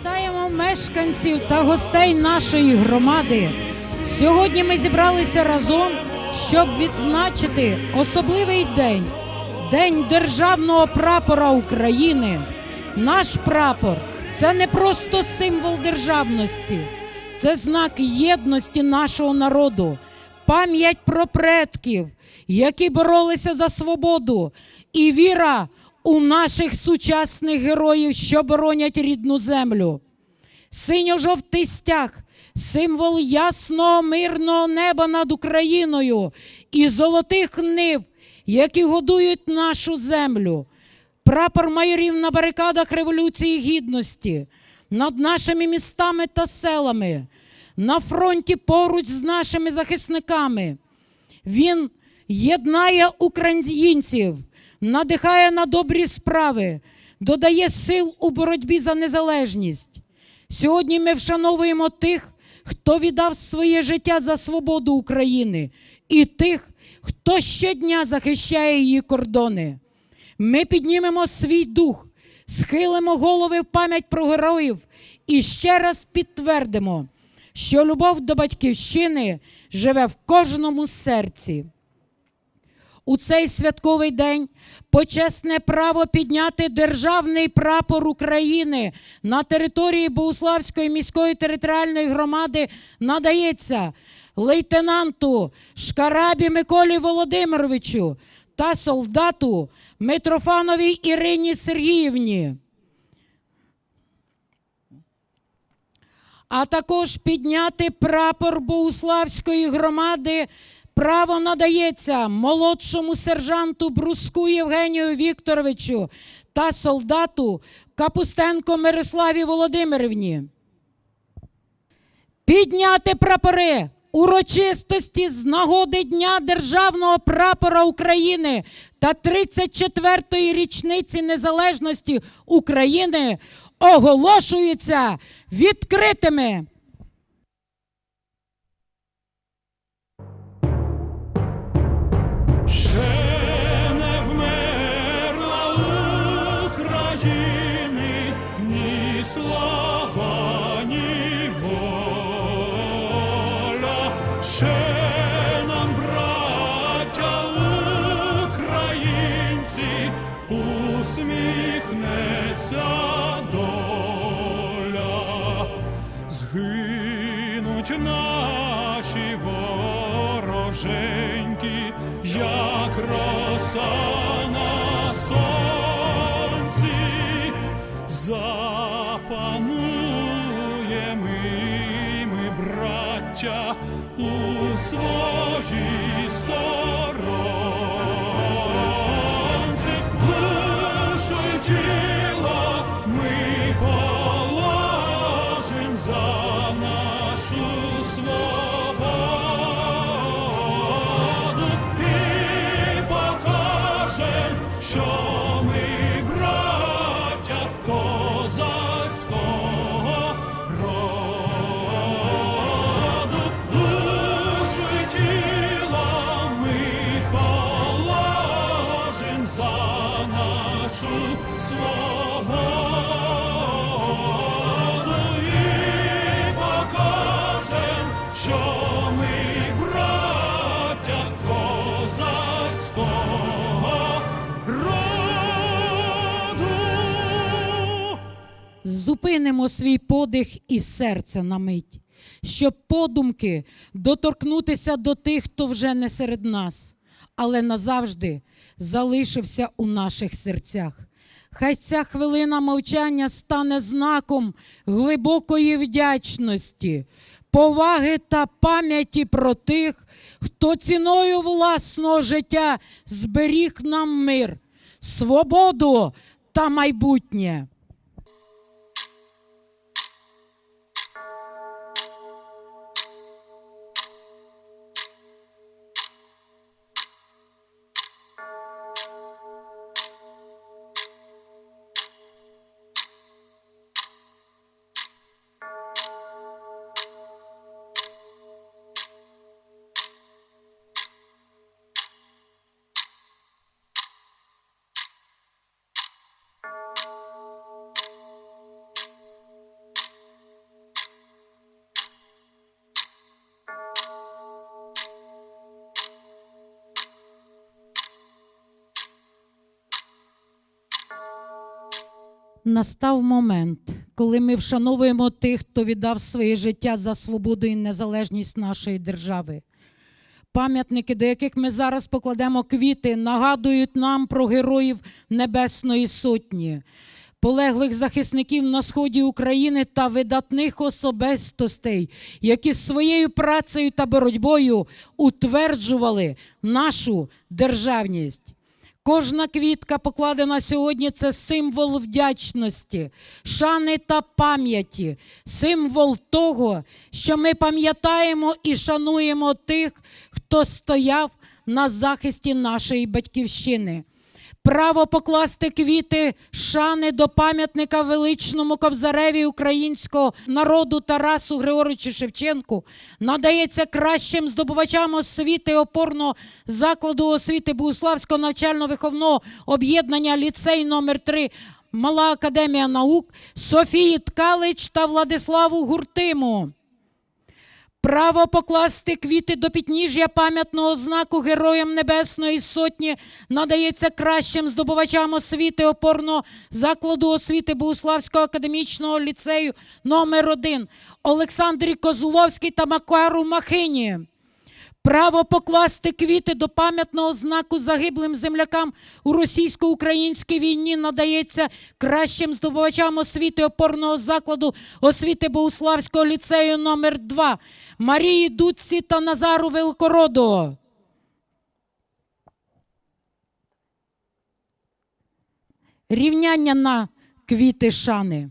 Вітаємо мешканців та гостей нашої громади. Сьогодні ми зібралися разом, щоб відзначити особливий день День державного прапора України. Наш прапор це не просто символ державності, це знак єдності нашого народу, пам'ять про предків, які боролися за свободу, і віра у наших сучасних героїв, що боронять рідну землю. Синьо-жовтий стяг символ ясного мирного неба над Україною і золотих нив, які годують нашу землю. Прапор майорів на барикадах Революції Гідності, над нашими містами та селами, на фронті поруч з нашими захисниками. Він єднає українців, надихає на добрі справи, додає сил у боротьбі за незалежність. Сьогодні ми вшановуємо тих, хто віддав своє життя за свободу України, і тих, хто щодня захищає її кордони. Ми піднімемо свій дух, схилимо голови в пам'ять про героїв і ще раз підтвердимо, що любов до батьківщини живе в кожному серці. У цей святковий день почесне право підняти державний прапор України на території Богуславської міської територіальної громади надається лейтенанту Шкарабі Миколі Володимировичу та солдату Митрофановій Ірині Сергіївні. а також підняти прапор Богуславської громади. Право надається молодшому сержанту Бруску Євгенію Вікторовичу та солдату Капустенко Мирославі Володимирівні. Підняти прапори урочистості з нагоди Дня Державного прапора України та 34-ї річниці незалежності України оголошуються відкритими. Ще на сонці, ми, браття, у своїй Зупинимо свій подих і серце на мить, щоб подумки доторкнутися до тих, хто вже не серед нас, але назавжди залишився у наших серцях. Хай ця хвилина мовчання стане знаком глибокої вдячності, поваги та пам'яті про тих, хто ціною власного життя зберіг нам мир, свободу та майбутнє. Настав момент, коли ми вшановуємо тих, хто віддав своє життя за свободу і незалежність нашої держави. Пам'ятники, до яких ми зараз покладемо квіти, нагадують нам про героїв Небесної Сотні, полеглих захисників на сході України та видатних особистостей, які своєю працею та боротьбою утверджували нашу державність. Кожна квітка, покладена сьогодні, це символ вдячності, шани та пам'яті, символ того, що ми пам'ятаємо і шануємо тих, хто стояв на захисті нашої батьківщини. Право покласти квіти шани до пам'ятника величному кобзареві українського народу Тарасу Григоровичу Шевченку надається кращим здобувачам освіти опорного закладу освіти Богуславського навчально-виховного об'єднання ліцей номер 3 Мала академія наук Софії Ткалич та Владиславу Гуртиму. Право покласти квіти до підніжжя пам'ятного знаку Героям Небесної Сотні надається кращим здобувачам освіти опорного закладу освіти Богуславського академічного ліцею номер 1 Олександрі Козловській та Макару Махині. Право покласти квіти до пам'ятного знаку загиблим землякам у російсько-українській війні надається кращим здобувачам освіти опорного закладу освіти Богуславського ліцею номер 2 Марії Дуцці та Назару Великороду. Рівняння на квіти шани.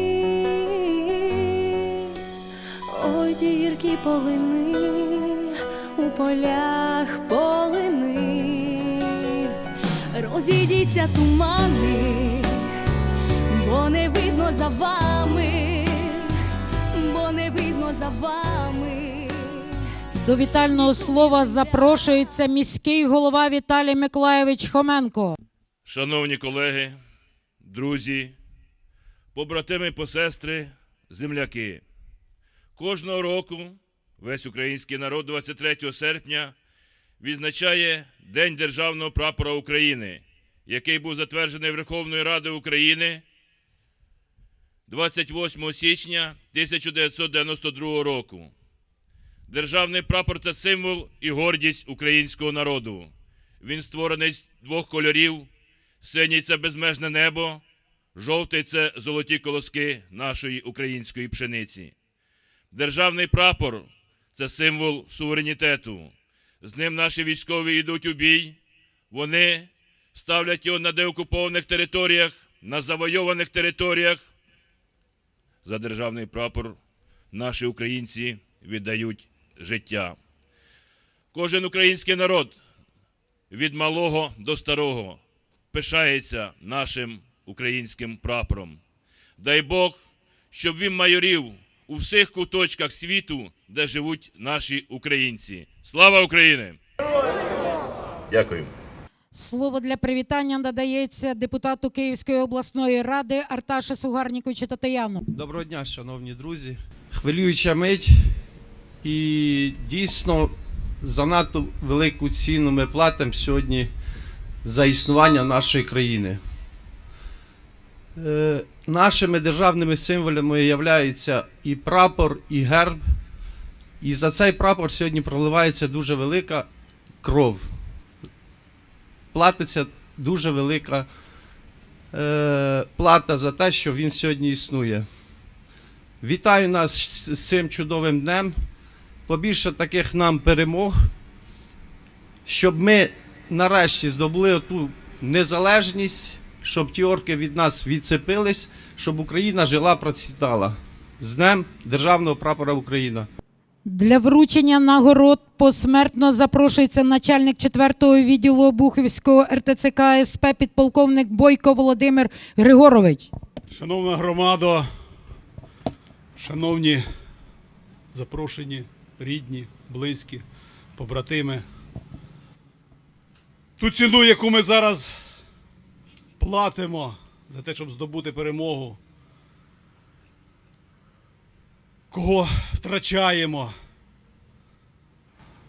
Гіркі полини у полях полини, розійдіться тумани, бо не видно за вами, бо не видно за вами. До вітального слова запрошується міський голова Віталій Миколаєвич Хоменко. Шановні колеги, друзі, побратими, посестри, земляки. Кожного року весь український народ 23 серпня відзначає День Державного прапора України, який був затверджений Верховною Радою України 28 січня 1992 року. Державний прапор це символ і гордість українського народу. Він створений з двох кольорів: синій це безмежне небо, жовтий це золоті колоски нашої української пшениці. Державний прапор це символ суверенітету. З ним наші військові йдуть у бій. Вони ставлять його на деокупованих територіях, на завойованих територіях. За державний прапор наші українці віддають життя. Кожен український народ від малого до старого пишається нашим українським прапором. Дай Бог, щоб він майорів у всіх куточках світу, де живуть наші українці. Слава Україні! Дякую. Слово для привітання надається депутату Київської обласної ради Арташу Сугарніковичу Татаяну. Доброго дня, шановні друзі. Хвилююча мить, і дійсно занадто велику ціну ми платимо сьогодні за існування нашої країни. Нашими державними символами являються і прапор, і герб. І за цей прапор сьогодні проливається дуже велика кров. Платиться дуже велика е, плата за те, що він сьогодні існує. Вітаю нас з цим чудовим днем. Побільше таких нам перемог, щоб ми нарешті здобули ту незалежність, щоб ті орки від нас відцепились, щоб Україна жила, процвітала. З Днем Державного прапора Україна. Для вручення нагород посмертно запрошується начальник 4-го відділу Обухівського РТЦК СП підполковник Бойко Володимир Григорович. Шановна громадо, шановні запрошені, рідні, близькі, побратими. Ту ціну, яку ми зараз платимо за те, щоб здобути перемогу, кого втрачаємо,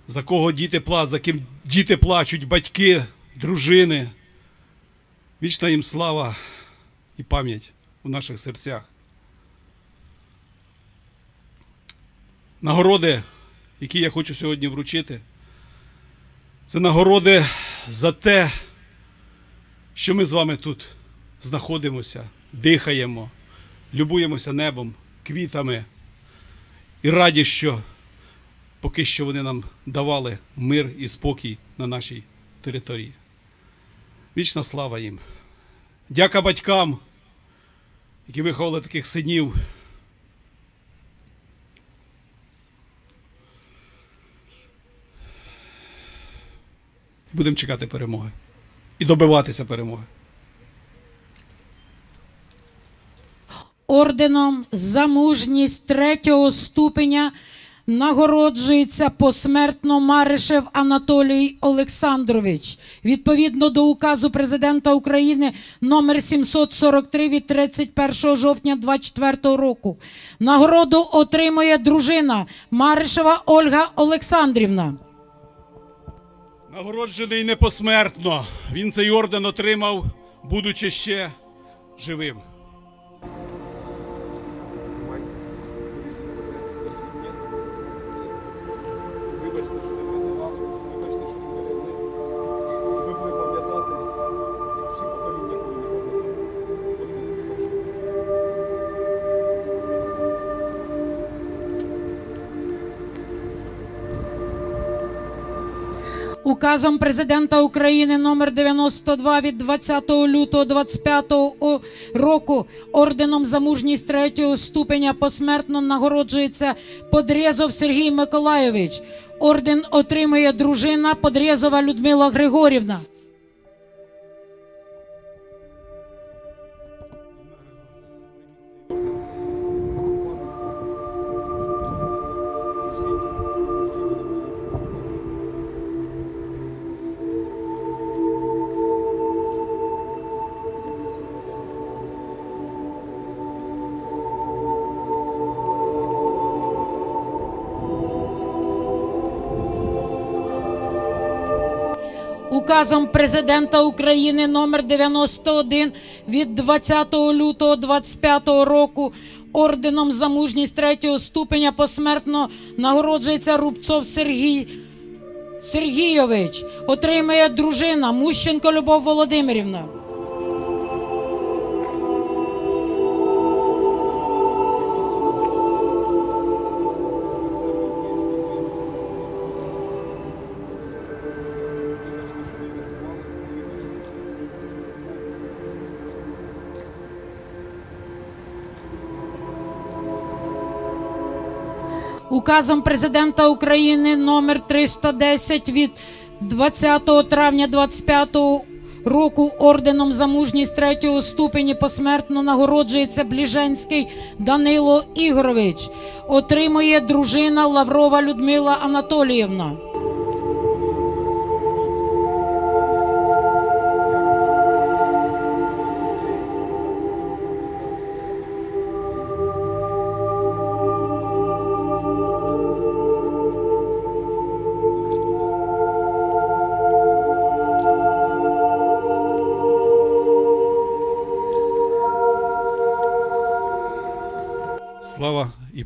за кого діти плачуть, за ким діти плачуть, батьки, дружини. Вічна їм слава і пам'ять у наших серцях. Нагороди, які я хочу сьогодні вручити, це нагороди за те, що ми з вами тут знаходимося, дихаємо, любуємося небом, квітами і раді, що поки що вони нам давали мир і спокій на нашій території. Вічна слава їм. Дяка батькам, які виховали таких синів. Будемо чекати перемоги і добиватися перемоги. Орденом за мужність третього ступеня нагороджується посмертно Маришев Анатолій Олександрович. Відповідно до указу президента України номер 743 від 31 жовтня 24 року. Нагороду отримує дружина Маришева Ольга Олександрівна. Нагороджений непосмертно. Він цей орден отримав, будучи ще живим. Вибачте, що Указом президента України номер 92 від 20 лютого 25 року орденом за мужність третього ступеня посмертно нагороджується Подрєзов Сергій Миколайович. Орден отримує дружина Подрєзова Людмила Григорівна. Указом президента України номер 91 від 20 лютого 25 року орденом за мужність третього ступеня посмертно нагороджується Рубцов Сергій Сергійович. Отримає дружина Мущенко Любов Володимирівна. Указом президента України номер 310 від 20 травня 25 року орденом за мужність третього ступені посмертно нагороджується Бліженський Данило Ігорович. Отримує дружина Лаврова Людмила Анатоліївна.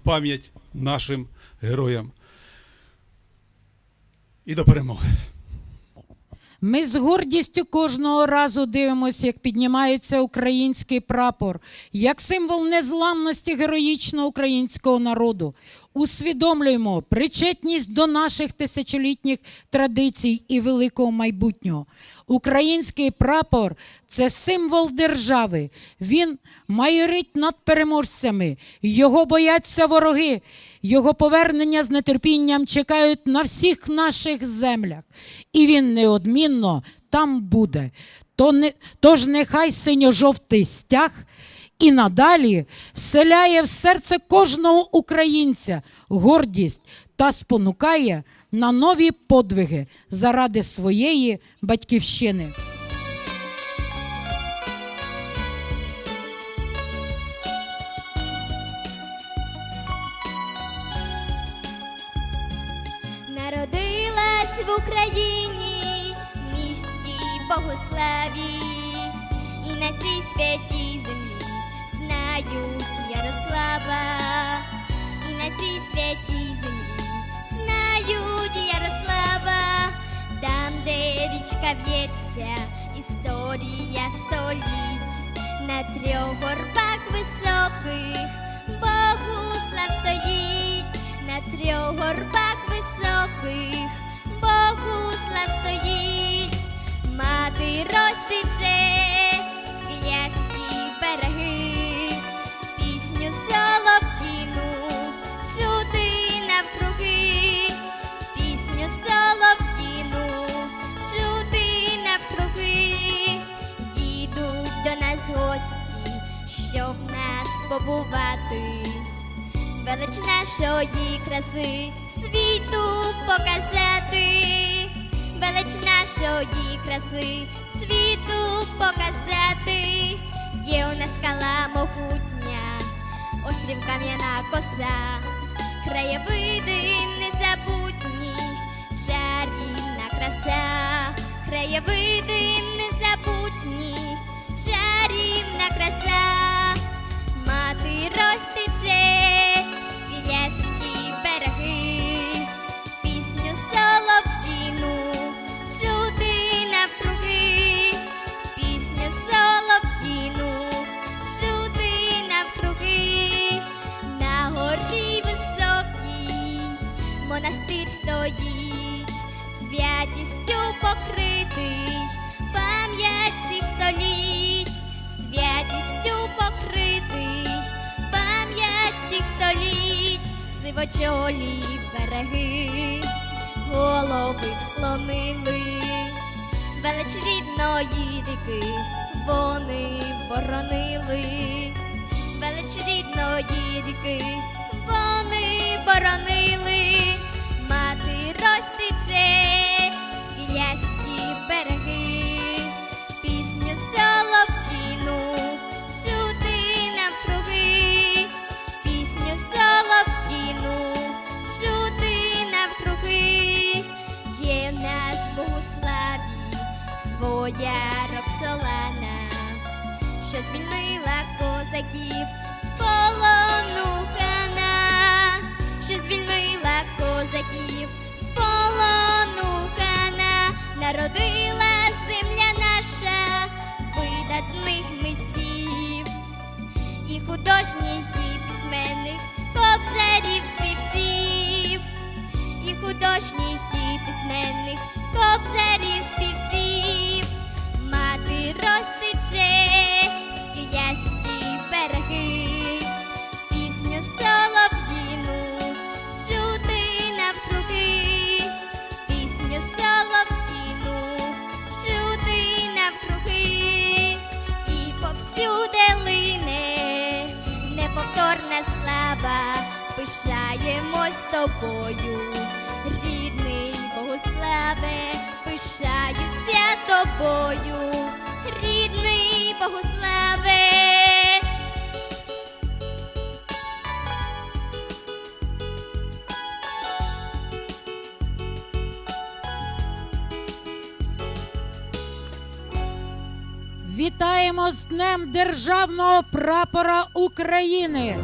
Пам'ять нашим героям. І до перемоги. Ми з гордістю кожного разу дивимося, як піднімається український прапор, як символ незламності героїчного українського народу. Усвідомлюємо причетність до наших тисячолітніх традицій і великого майбутнього. Український прапор це символ держави. Він майорить над переможцями. Його бояться вороги. Його повернення з нетерпінням чекають на всіх наших землях. І він неодмінно там буде. Тож нехай синьо-жовтий стяг і надалі вселяє в серце кожного українця гордість та спонукає на нові подвиги заради своєї батьківщини. Народилась в Україні, в місті Богославі, і на цій святій землі знають Ярослава, і на цій святій землі знають Ярослава, там, де річка б'ється, історія століть, на трьох горбах високих Богуслав стоїть, на трьох горбах високих Богуслав стоїть, мати розтиче склясті береги, щоб нас побувати. Велич нашої краси світу показати, велич нашої краси світу показати, є у нас скала могутня, острів кам'яна коса, краєвиди незабутні, чарівна краса, краєвиди незабутні, чарівна краса мати розтече склясті береги, пісню солов'їну чути навкруги, пісню солов'їну чути навкруги, на горі високій монастир стоїть, святістю покритий, всіх сивочолі береги, голови всклонили, велич рідної ріки, вони боронили, велич рідної ріки, вони боронили, мати розтече що звільнила козаків з полону хана, що звільнила козаків з хана, народила земля наша видатних митців. І художніх, і письменних кобзарів співців, і художніх, і письменних кобзарів співців, мати склясті береги, пісню солов'їну чути навкруги, пісню солов'їну чути навкруги, і повсюди лине неповторна слава, пишаємось тобою, рідний Богославе, пишаюся тобою, рідний Богославе. Вітаємо з Днем Державного прапора України!